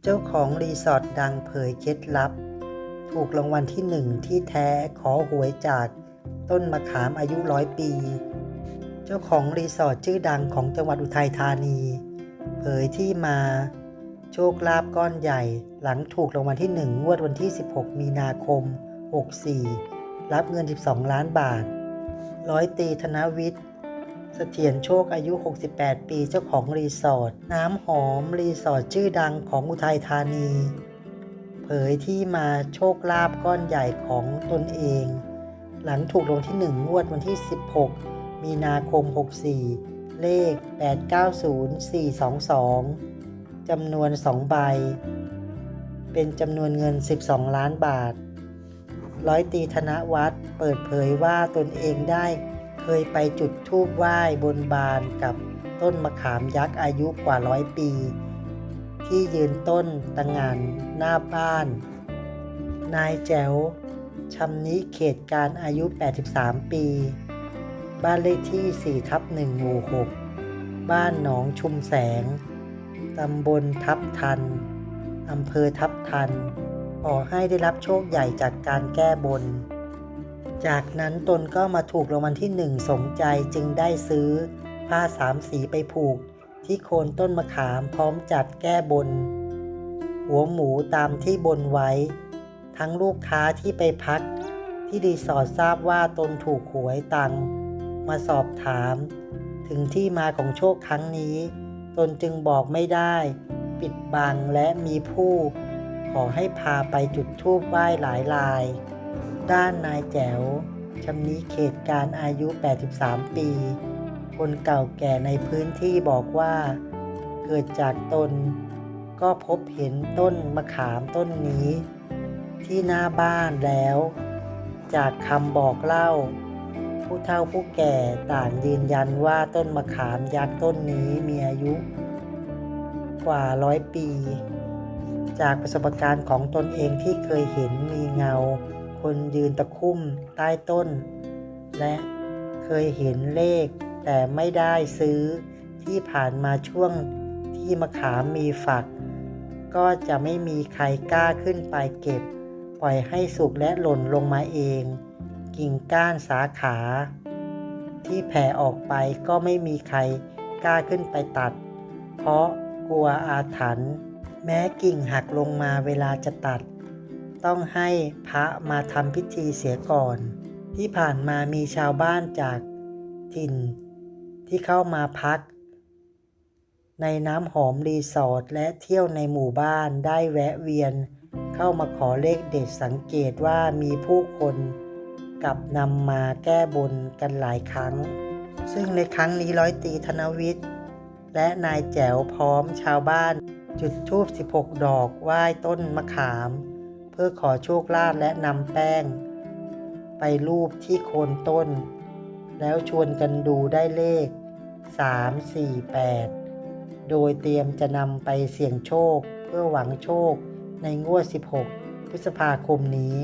เจ้าของรีสอร์ทดังเผยเคล็ดลับ ถูกรางวัลที่หนึ่งที่แท้ขอหวยจากต้นมะขามอายุร้อยปี เจ้าของรีสอร์ทชื่อดังของจังหวัดอุทัยธานี เผยที่มา โชคลาภก้อนใหญ่ หลังถูกรางวัลที่หนึ่งงวดวันที่ 16 มีนาคม 64 รับเงิน 12 ล้านบาท ร้อยตีธนวิทย์ เสถียรโชคอายุ 68 ปีเจ้าของรีสอร์ทน้ำหอมรีสอร์ทชื่อดังของอุทัยธานี เผยที่มาโชคลาภก้อนใหญ่ของตนเอง หลังถูกรางที่ 1 งวดวันที่ 16 มีนาคม 64 เลข 890422 จำนวน 2 ใบ เป็นจำนวนเงิน 12 ล้านบาท ร้อยตีธนวัฒน์เปิดเผยว่าตนเองได้ เคยไปจุดธูปไหว้บนบานกับต้นมะขามยักษ์อายุกว่าร้อยปี ที่ยืนต้นตะงานหน้าบ้าน นายแจ๋วชำนิเขตการอายุ 83 ปี บ้านเลขที่4ทับ1หมู่ 6 บ้านหนองชุมแสง ตำบลทับทัน อำเภอทับทัน ขอให้ได้รับโชคใหญ่จากการแก้บน จากนั้นตนก็มาถูกรางวัลที่หนึ่งสมใจจึงได้ซื้อ ผ้าสามสีไปผูก ที่โคนต้นมะขามพร้อมจัดแก้บน หัวหมูตามที่บนไว้ ทั้งลูกค้าที่ไปพัก ที่รีสอร์ททราบว่าตนถูกหวยตังมาสอบถาม ถึงที่มาของโชคครั้งนี้ ตนจึงบอกไม่ได้ ปิดบังและมีผู้ ขอให้พาไปจุดธูปไหว้หลายลาย ด้านนายแจ๋วชำนิเขตการอายุ 83 ปี คนเก่าแก่ในพื้นที่บอกว่า เกิดจากตน ก็พบเห็นต้นมะขามต้นนี้ ที่หน้าบ้านแล้ว จากคำบอกเล่า ผู้เฒ่าผู้แก่ต่างยืนยันว่าต้นมะขามยักษ์ต้นนี้มีอายุ กว่าร้อยปี จากประสบการณ์ของตนเองที่เคยเห็นมีเงา คนยืนตะคุ่มใต้ต้น และเคยเห็นเลข แต่ไม่ได้ซื้อที่ผ่านมาช่วงที่มะขามมีฝัก ก็จะไม่มีใครกล้าขึ้นไปเก็บ ปล่อยให้สุกและหล่นลงมาเอง กิ่งก้านสาขา ที่แผ่ออกไปก็ไม่มีใครกล้าขึ้นไปตัด เพราะกลัวอาถรรพ์แม้กิ่งหักลงมาเวลาจะตัด ต้องให้พระมาทำพิธีเสียก่อน ที่ผ่านมามีชาวบ้านจากถิ่น ที่เข้ามาพัก ในน้ำหอมรีสอร์ทและเที่ยวในหมู่บ้านได้แวะเวียน เข้ามาขอเลขเด็ดสังเกตว่ามีผู้คนกลับนำมาแก้บนกันหลายครั้ง ซึ่งในครั้งนี้ร้อยตีธนวิทย์ และนายแจ๋วพร้อมชาวบ้านจุดธูป 16 ดอกไหว้ต้นมะขาม เพื่อขอโชคลาภและนำแป้ง ไปรูปที่โคนต้น แล้วชวนกันดูได้เลข 3 4 8 โดยเตรียมจะนำไปเสี่ยงโชค เพื่อหวังโชคในงวด 16 พฤษภาคมนี้